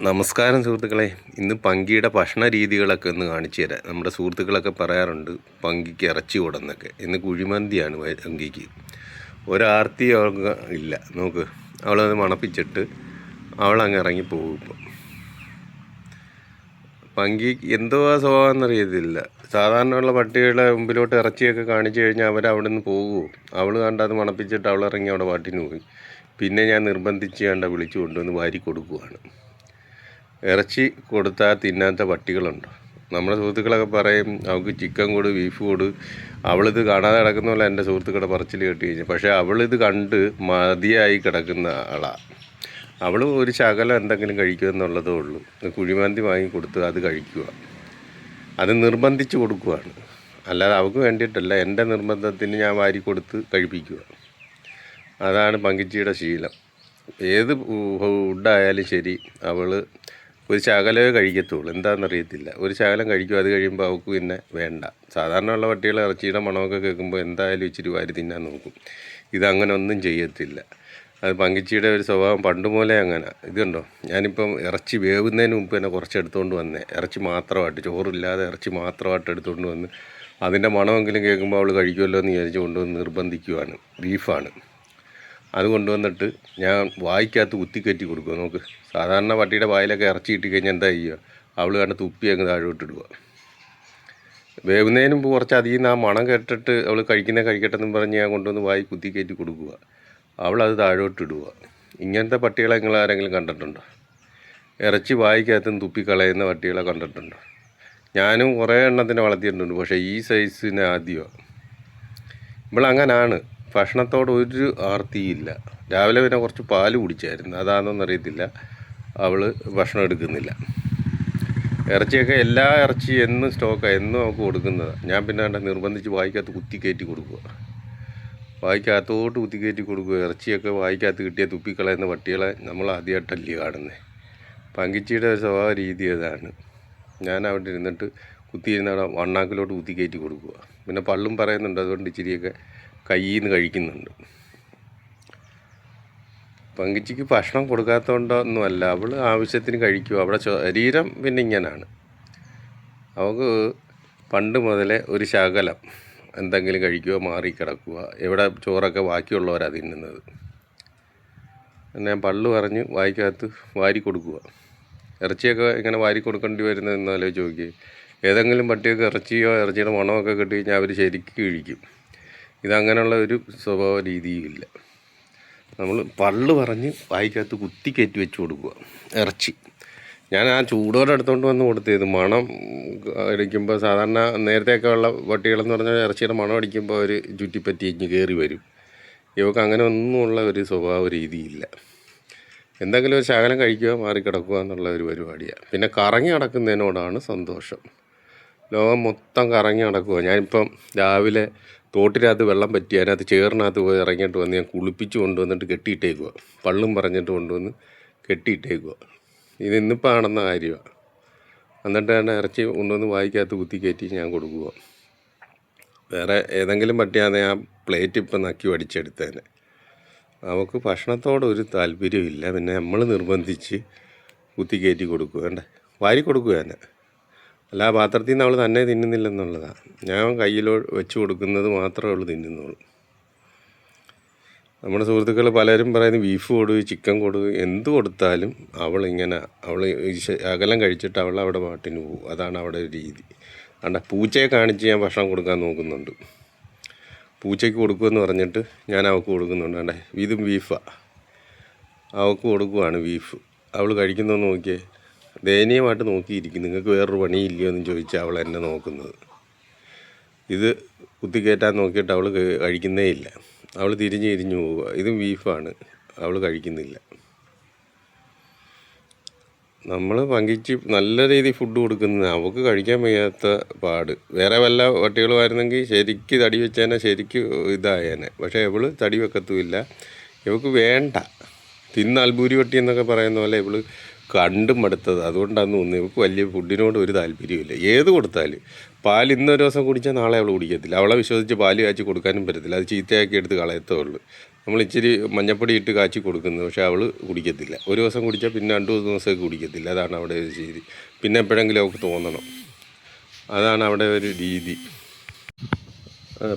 നമസ്കാരം സുഹൃത്തുക്കളെ. ഇന്ന് പങ്കിയുടെ ഭക്ഷണ രീതികളൊക്കെ ഒന്ന് കാണിച്ചു തരാം. നമ്മുടെ സുഹൃത്തുക്കളൊക്കെ പറയാറുണ്ട് പങ്കിക്ക് ഇറച്ചി കൊടുന്നൊക്കെ. ഇന്ന് കുഴിമന്തിയാണ് പങ്കിക്ക്. ഒരാർത്തി അവൾക്ക് ഇല്ല. നോക്ക് അവളത് മണപ്പിച്ചിട്ട് അവളങ്ങ് ഇറങ്ങി പോകും ഇപ്പം. പങ്കി എന്തോ സ്വഭാവം എന്നറിയത്തില്ല സാധാരണയുള്ള പട്ടികളുടെ മുമ്പിലോട്ട് ഇറച്ചിയൊക്കെ കാണിച്ചു കഴിഞ്ഞാൽ അവർ അവിടെ നിന്ന് പോകുമോ അവൾ കണ്ട് അത് മണപ്പിച്ചിട്ട് അവളിറങ്ങി അവിടെ പാട്ടിന് പോയി. പിന്നെ ഞാൻ നിർബന്ധിച്ച് കണ്ട വിളിച്ചു കൊണ്ടുവന്ന് വാരി കൊടുക്കുവാണ്. ഇറച്ചി കൊടുത്താൽ തിന്നാത്ത പട്ടികളുണ്ട്. നമ്മുടെ സുഹൃത്തുക്കളൊക്കെ പറയും അവൾക്ക് ചിക്കൻ കൊട് ബീഫ് കൊട്. അവളിത് കാണാതെ കിടക്കുന്ന പോലെ എന്റെ സുഹൃത്തുക്കളുടെ പറച്ചിൽ കേട്ട് കഴിഞ്ഞു. പക്ഷേ അവളിത് കണ്ട് മതിയായി കിടക്കുന്ന ആളാണ് അവൾ ഒരു ശകലം എന്തെങ്കിലും കഴിക്കുക എന്നുള്ളതേ ഉള്ളൂ. കുഴിമാന്തി വാങ്ങി കൊടുത്ത് അത് കഴിക്കുക. അത് നിർബന്ധിച്ച് കൊടുക്കുകയാണ് അല്ലാതെ അവൾക്ക് വേണ്ടിയിട്ടല്ല എന്റെ നിർബന്ധത്തിന് ഞാൻ വാരി കൊടുത്ത് കഴിപ്പിക്കുക. അതാണ് പങ്കിച്ചിയുടെ ശീലം. ഏത് ഫുഡായാലും ശരി അവൾ ഒരു ശകലമേ കഴിക്കത്തുള്ളൂ. എന്താണെന്നറിയത്തില്ല ഒരു ശകലം കഴിക്കും അത് കഴിയുമ്പോൾ അവൾക്ക് പിന്നെ വേണ്ട. സാധാരണയുള്ള പട്ടികൾ ഇറച്ചിയുടെ മണമൊക്കെ കേൾക്കുമ്പോൾ എന്തായാലും ഇച്ചിരി വാരി തിന്നാൻ നോക്കും. ഇതങ്ങനെ ഒന്നും ചെയ്യത്തില്ല. അത് പങ്കിച്ചിയുടെ ഒരു സ്വഭാവം പണ്ട് മുതലേ അങ്ങനെ. ഇതുണ്ടോ? ഞാനിപ്പം ഇറച്ചി വേവുന്നതിന് മുമ്പ് തന്നെ കുറച്ച് എടുത്തുകൊണ്ട് വന്നേ. ഇറച്ചി മാത്രമായിട്ട് ചോറില്ലാതെ ഇറച്ചി മാത്രമായിട്ട് എടുത്തുകൊണ്ട് വന്ന് അതിന്റെ മണമെങ്കിലും കേൾക്കുമ്പോൾ അവൾ കഴിക്കുമല്ലോ എന്ന് വിചാരിച്ച് കൊണ്ടുവന്ന് നിർബന്ധിക്കുവാണ്. ബീഫാണ്. അത് കൊണ്ടുവന്നിട്ട് ഞാൻ വായിക്കകത്ത് കുത്തിക്കയറ്റി കൊടുക്കുക നമുക്ക് സാധാരണ പട്ടിയുടെ വായിലൊക്കെ ഇറച്ചി ഇട്ട് കഴിഞ്ഞാൽ എന്താ ചെയ്യുക? അവൾ കണ്ട് തുപ്പി അങ്ങ് താഴോട്ടിടുക വേവുന്നതിന് കുറച്ച് അതിൽ നിന്ന് ആ മണം കേട്ടിട്ട് അവൾ കഴിക്കുന്ന കഴിക്കട്ടെ എന്ന് പറഞ്ഞ് ഞാൻ കൊണ്ടുവന്ന് വായി കുത്തി കയറ്റി കൊടുക്കുക അവളത് താഴോട്ടിടുക ഇങ്ങനത്തെ പട്ടികളെ നിങ്ങൾ ആരെങ്കിലും കണ്ടിട്ടുണ്ടോ? ഇറച്ചി വായിക്കകത്ത് തുപ്പിക്കളയുന്ന പട്ടികളെ കണ്ടിട്ടുണ്ടോ? ഞാനും കുറേ എണ്ണത്തിനെ വളർത്തിയിട്ടുണ്ട് പക്ഷേ ഈ സൈസിന് ആദ്യമാണ് ഇവളങ്ങനാണ് ഭക്ഷണത്തോട് ഒരു ആർത്തിയില്ല. രാവിലെ പിന്നെ കുറച്ച് പാൽ കുടിച്ചായിരുന്നു. അതാണെന്നൊന്നും അറിയത്തില്ല. അവൾ ഭക്ഷണം എടുക്കുന്നില്ല. ഇറച്ചിയൊക്കെ എല്ലാ ഇറച്ചി എന്നും സ്റ്റോക്കാണ് എന്നും അവൾക്ക് കൊടുക്കുന്നതാണ് ഞാൻ പിന്നെ കണ്ട നിർബന്ധിച്ച് വായിക്കകത്ത് കുത്തി കയറ്റി കൊടുക്കുക വായിക്കകത്തോട്ട് കുത്തി കയറ്റി കൊടുക്കുക ഇറച്ചിയൊക്കെ വായിക്കകത്ത് കിട്ടിയ തുപ്പിക്കളയുന്ന പട്ടികളെ നമ്മൾ ആദ്യമായിട്ടല്ലേ കാണുന്നത് പങ്കിച്ചിയുടെ സ്വഭാവ രീതി അതാണ്. ഞാൻ അവിടെ ഇരുന്നിട്ട് കുത്തിയിരുന്ന വണ്ണാക്കിലോട്ട് കുത്തി കയറ്റി കൊടുക്കുക പിന്നെ പള്ളും പറയുന്നുണ്ട് അതുകൊണ്ട് ഇച്ചിരിയൊക്കെ കയ്യിൽ നിന്ന് കഴിക്കുന്നുണ്ട്. പങ്കിച്ചിക്ക് ഭക്ഷണം കൊടുക്കാത്തതുകൊണ്ടൊന്നുമല്ല അവൾ ആവശ്യത്തിന് കഴിക്കും. അവിടെ ശരീരം പിന്നെ ഇങ്ങനെയാണ് അവൾക്ക് പണ്ട് മുതലേ ഒരു ശകലം എന്തെങ്കിലും കഴിക്കുക മാറി കിടക്കുക എവിടെ ചോറൊക്കെ ബാക്കിയുള്ളവരാണ് തിന്നുന്നത്. ഞാൻ പള്ളു പറഞ്ഞ് വായിക്കകത്ത് വാരി കൊടുക്കുക ഇറച്ചിയൊക്കെ ഇങ്ങനെ വാരി കൊടുക്കേണ്ടി വരുന്നത് എന്നാലോ ചോദിക്കുക ഏതെങ്കിലും പട്ടിയൊക്കെ ഇറച്ചിയോ ഇറച്ചിയുടെ മണമൊക്കെ കിട്ടി കഴിഞ്ഞാൽ അവർ ശരിക്കും കഴിക്കും ഇതങ്ങനെയുള്ള ഒരു സ്വഭാവ രീതിയില്ല നമ്മൾ പള്ളു പറഞ്ഞ് വായിക്കകത്ത് കുത്തി കയറ്റി വെച്ച് കൊടുക്കുക ഇറച്ചി. ഞാൻ ആ ചൂടോടെ എടുത്തുകൊണ്ട് വന്ന് കൊടുത്തത് മണം അടിക്കുമ്പോൾ സാധാരണ നേരത്തെയൊക്കെ ഉള്ള പട്ടികളെന്ന് പറഞ്ഞാൽ ഇറച്ചിയുടെ മണം അടിക്കുമ്പോൾ അവർ ചുറ്റിപ്പറ്റി ഇഞ്ഞ് കയറി വരും. ഇവക്ക് അങ്ങനെ ഒന്നുമുള്ള ഒരു സ്വഭാവ രീതിയില്ല. എന്തെങ്കിലും ഒരു ശകലം കഴിക്കുക മാറിക്കിടക്കുക എന്നുള്ള ഒരു പരിപാടിയാണ് പിന്നെ കറങ്ങി നടക്കുന്നതിനോടാണ് സന്തോഷം. ലോകം മൊത്തം കറങ്ങി നടക്കുക ഞാനിപ്പം രാവിലെ തോട്ടിനകത്ത് വെള്ളം പറ്റി അതിനകത്ത് ചേറിനകത്ത് പോയി ഇറങ്ങിയിട്ട് വന്ന് ഞാൻ കുളിപ്പിച്ച് കൊണ്ടുവന്നിട്ട് കെട്ടിയിട്ടേക്കുക പള്ളും പറഞ്ഞിട്ട് കൊണ്ടുവന്ന് കെട്ടിയിട്ടേക്കുക ഇത് ഇന്നിപ്പോൾ ആണെന്ന കാര്യമാണ് എന്നിട്ട് തന്നെ ഇറച്ചി കൊണ്ടുവന്ന് വായിക്കകത്ത് കുത്തി കയറ്റി ഞാൻ കൊടുക്കുക വേറെ ഏതെങ്കിലും പട്ടിയാണെങ്കിൽ ആ പ്ലേറ്റ് ഇപ്പം നക്കി അടിച്ചെടുത്തേനെ അവൾക്ക് ഭക്ഷണത്തോട് ഒരു താല്പര്യമില്ല പിന്നെ നമ്മൾ നിർബന്ധിച്ച് കുത്തി കയറ്റി കൊടുക്കുക വേണ്ടേ വാരി കൊടുക്കുക തന്നെ അല്ല ആ പാത്രത്തിൽ നിന്ന് അവൾ തന്നെ തിന്നുന്നില്ലെന്നുള്ളതാണ് ഞാൻ കയ്യിലോ വെച്ച് കൊടുക്കുന്നത് മാത്രമേ അവൾ തിന്നുന്നുള്ളൂ. നമ്മുടെ സുഹൃത്തുക്കൾ പലരും പറയുന്നത് ബീഫ് കൊടു ചിക്കൻ കൊടു എന്ത് കൊടുത്താലും അവൾ ഇങ്ങനെ അവൾ അകലം കഴിച്ചിട്ട് അവൾ അവിടെ പാട്ടിന് പോകും. അതാണ് അവിടെ ഒരു രീതി. അണ്ട പൂച്ചയെ കാണിച്ച് ഞാൻ ഭക്ഷണം കൊടുക്കാൻ നോക്കുന്നുണ്ട്. പൂച്ചയ്ക്ക് കൊടുക്കുമെന്ന് പറഞ്ഞിട്ട് ഞാൻ അവൾക്ക് കൊടുക്കുന്നുണ്ട്. അണ്ടേ ഇതും ബീഫാണ് അവൾക്ക് കൊടുക്കുവാണ് ബീഫ്. അവൾ കഴിക്കുന്നതെന്ന് നോക്കിയേ ദയനീയമായിട്ട് നോക്കിയിരിക്കും. നിങ്ങൾക്ക് വേറൊരു പണിയില്ലയോ എന്ന് ചോദിച്ചാൽ അവൾ എന്നെ നോക്കുന്നത്. ഇത് കുത്തിക്കയറ്റാൻ നോക്കിയിട്ട് അവൾ കഴിക്കുന്നേ ഇല്ല. അവൾ തിരിഞ്ഞ് തിരിഞ്ഞ് പോവുക. ഇതും ബീഫാണ്. അവൾ കഴിക്കുന്നില്ല. നമ്മൾ പങ്കിച്ച് നല്ല രീതിയിൽ ഫുഡ് കൊടുക്കുന്നത് അവൾക്ക് കഴിക്കാൻ വയ്യാത്ത പാട്. വേറെ വല്ല പട്ടികളുമായിരുന്നെങ്കിൽ ശരിക്ക് തടി വെച്ചേനെ ശരിക്ക് ഇതായേനെ. പക്ഷേ ഇവൾ തടി വെക്കത്തുമില്ല. ഇവൾക്ക് വേണ്ട. തിന്ന് അൽബൂരി വട്ടി എന്നൊക്കെ പറയുന്ന പോലെ ഇവൾ കണ്ടും മടുത്തത് അതുകൊണ്ടാണ് തോന്നുന്നത് ഇവൾക്ക് വലിയ ഫുഡിനോട് ഒരു താല്പര്യമില്ല ഏത് കൊടുത്താലും പാൽ ഇന്നൊരു ദിവസം കുടിച്ചാൽ നാളെ അവൾ കുടിക്കത്തില്ല. അവളെ വിശ്വസിച്ച് പാൽ കാച്ചി കൊടുക്കാനും പറ്റത്തില്ല. അത് ചീത്തയാക്കി എടുത്ത് കളയത്തേ ഉള്ളൂ. നമ്മൾ ഇച്ചിരി മഞ്ഞപ്പൊടി ഇട്ട് കാച്ചി കൊടുക്കുന്നു. പക്ഷേ അവൾ കുടിക്കത്തില്ല. ഒരു ദിവസം കുടിച്ചാൽ പിന്നെ രണ്ട് മൂന്ന് ദിവസമൊക്കെ കുടിക്കത്തില്ല. അതാണ് അവിടെ ഒരു രീതി. പിന്നെ എപ്പോഴെങ്കിലും അവൾക്ക് തോന്നണം. അതാണ് അവിടെ ഒരു രീതി.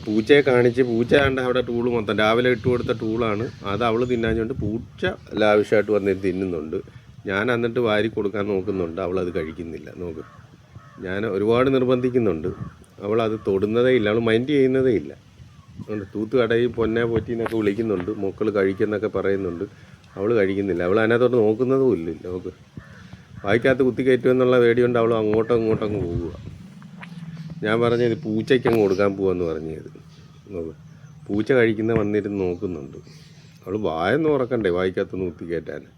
പൂച്ചയെ കാണിച്ച് പൂച്ച കണ്ട അവിടെ ടൂൾ മൊത്തം. രാവിലെ ഇട്ട് കൊടുത്ത ടൂളാണ്. അത് അവൾ തിന്നാഞ്ഞുകൊണ്ട് പൂച്ച ലാവിഷായിട്ട് വന്നിട്ട് തിന്നുന്നുണ്ട്. ഞാൻ എന്നിട്ട് വാരി കൊടുക്കാൻ നോക്കുന്നുണ്ട്. അവൾ അത് കഴിക്കുന്നില്ല. നോക്ക്. ഞാൻ ഒരുപാട് നിർബന്ധിക്കുന്നുണ്ട്. അവൾ അത് തൊടുന്നതേ ഇല്ല. അവൾ മൈൻഡ് ചെയ്യുന്നതേ ഇല്ല. അതുകൊണ്ട് തൂത്ത് കടയിൽ പൊന്നെ പൊറ്റി എന്നൊക്കെ വിളിക്കുന്നുണ്ട്. മക്കൾ കഴിക്കുന്നൊക്കെ പറയുന്നുണ്ട്. അവൾ കഴിക്കുന്നില്ല. അവൾ അതിനകത്തോട്ട് നോക്കുന്നതും ഇല്ല. നോക്ക്. വായിക്കകത്ത് കുത്തി കയറ്റുമെന്നുള്ള പേടിയുണ്ട്. അവൾ അങ്ങോട്ടും ഇങ്ങോട്ടും അങ്ങ് പോവുക. ഞാൻ പറഞ്ഞത് പൂച്ചയ്ക്ക് അങ്ങ് കൊടുക്കാൻ പോവാന്ന് പറഞ്ഞത്. നോക്ക്. പൂച്ച കഴിക്കുന്ന വന്നിരുന്ന് നോക്കുന്നുണ്ട്. അവൾ വായൊന്നും ഉറക്കണ്ടേ വായിക്കകത്ത് നൂത്തി കയറ്റാൻ?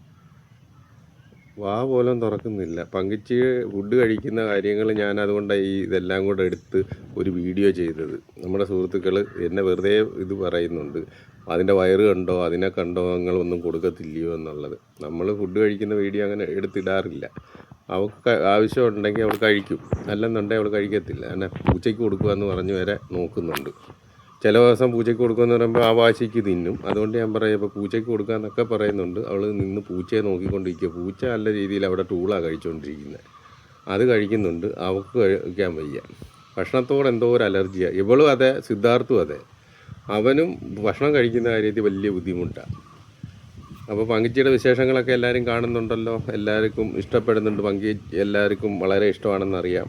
വാ പോലും തുറക്കുന്നില്ല. പങ്കിച്ച് ഫുഡ് കഴിക്കുന്ന കാര്യങ്ങൾ ഞാൻ അതുകൊണ്ട് ഈ ഇതെല്ലാം കൂടെ എടുത്ത് ഒരു വീഡിയോ ചെയ്തത്. നമ്മുടെ സുഹൃത്തുക്കൾ എന്നെ വെറുതെ ഇത് പറയുന്നുണ്ട്. അതിന്റെ വയറ് കണ്ടോ അതിനെ കണ്ടോ നിങ്ങളൊന്നും കൊടുക്കത്തില്ലയോ എന്നുള്ളത്. നമ്മൾ ഫുഡ് കഴിക്കുന്ന വീഡിയോ അങ്ങനെ എടുത്തിടാറില്ല. അവൾക്ക് ആവശ്യമുണ്ടെങ്കിൽ അവൾ കഴിക്കും. അല്ലെന്നുണ്ടെങ്കിൽ അവൾ കഴിക്കത്തില്ല. അങ്ങനെ പൂച്ചയ്ക്ക് കൊടുക്കുക എന്ന് പറഞ്ഞു വരെ നോക്കുന്നുണ്ട്. ചില ദിവസം പൂച്ചയ്ക്ക് കൊടുക്കുമെന്ന് പറയുമ്പോൾ ആ വാശിക്ക് തിന്നും. അതുകൊണ്ട് ഞാൻ പറയാം ഇപ്പോൾ പൂച്ചയ്ക്ക് കൊടുക്കാന്നൊക്കെ പറയുന്നുണ്ട്. അവൾ നിന്ന് പൂച്ചയെ നോക്കിക്കൊണ്ടിരിക്കുക പൂച്ച നല്ല രീതിയിൽ അവിടെ ടൂളാണ് കഴിച്ചുകൊണ്ടിരിക്കുന്നത് അത് കഴിക്കുന്നുണ്ട്. അവൾക്ക് കഴിക്കാൻ വയ്യ. ഭക്ഷണത്തോട് എന്തോ ഒരു അലർജിയാണ് ഇവളും അതെ സിദ്ധാർത്ഥും അതെ. അവനും ഭക്ഷണം കഴിക്കുന്ന കാര്യത്തിൽ വലിയ ബുദ്ധിമുട്ടാണ് അപ്പോൾ പങ്കിച്ചിയുടെ വിശേഷങ്ങളൊക്കെ എല്ലാവരും കാണുന്നുണ്ടല്ലോ. എല്ലാവർക്കും ഇഷ്ടപ്പെടുന്നുണ്ട്. പങ്കി എല്ലാവർക്കും വളരെ ഇഷ്ടമാണെന്നറിയാം.